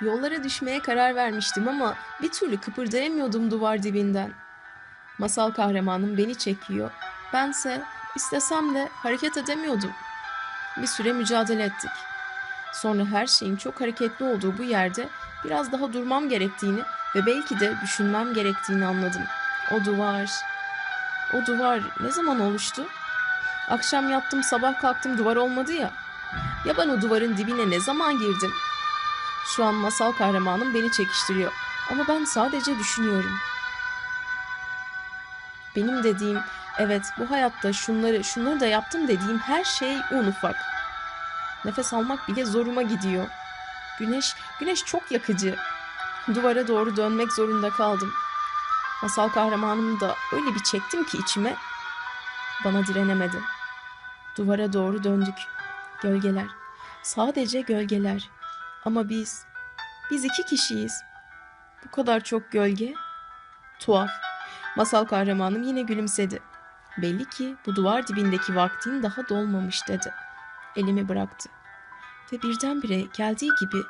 Yollara düşmeye karar vermiştim ama bir türlü kıpırdayamıyordum duvar dibinden. Masal kahramanım beni çekiyor. Bense istesem de hareket edemiyordum. Bir süre mücadele ettik. Sonra her şeyin çok hareketli olduğu bu yerde biraz daha durmam gerektiğini ve belki de düşünmem gerektiğini anladım. O duvar, o duvar ne zaman oluştu? Akşam yattım sabah kalktım duvar olmadı ya. Ya ben o duvarın dibine ne zaman girdim? Şu an masal kahramanım beni çekiştiriyor. Ama ben sadece düşünüyorum. Benim dediğim, evet bu hayatta şunları, şunları da yaptım dediğim her şey un ufak. Nefes almak bile zoruma gidiyor. Güneş, güneş çok yakıcı. Duvara doğru dönmek zorunda kaldım. Masal kahramanımı da öyle bir çektim ki içime. Bana direnemedi. Duvara doğru döndük. Gölgeler. Sadece gölgeler. Ama biz, biz iki kişiyiz. Bu kadar çok gölge. Tuhaf. Masal kahramanım yine gülümsedi. Belli ki bu duvar dibindeki vaktin daha dolmamış dedi. Elimi bıraktı. Ve birdenbire geldiği gibi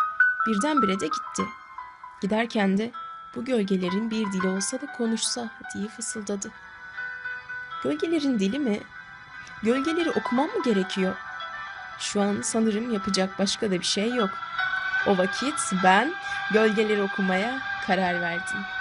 birdenbire de gitti. Giderken de bu gölgelerin bir dili olsa da konuşsa diye fısıldadı. Gölgelerin dili mi? Gölgeleri okumam mı gerekiyor? Şu an sanırım yapacak başka da bir şey yok. O vakit ben gölgeleri okumaya karar verdim.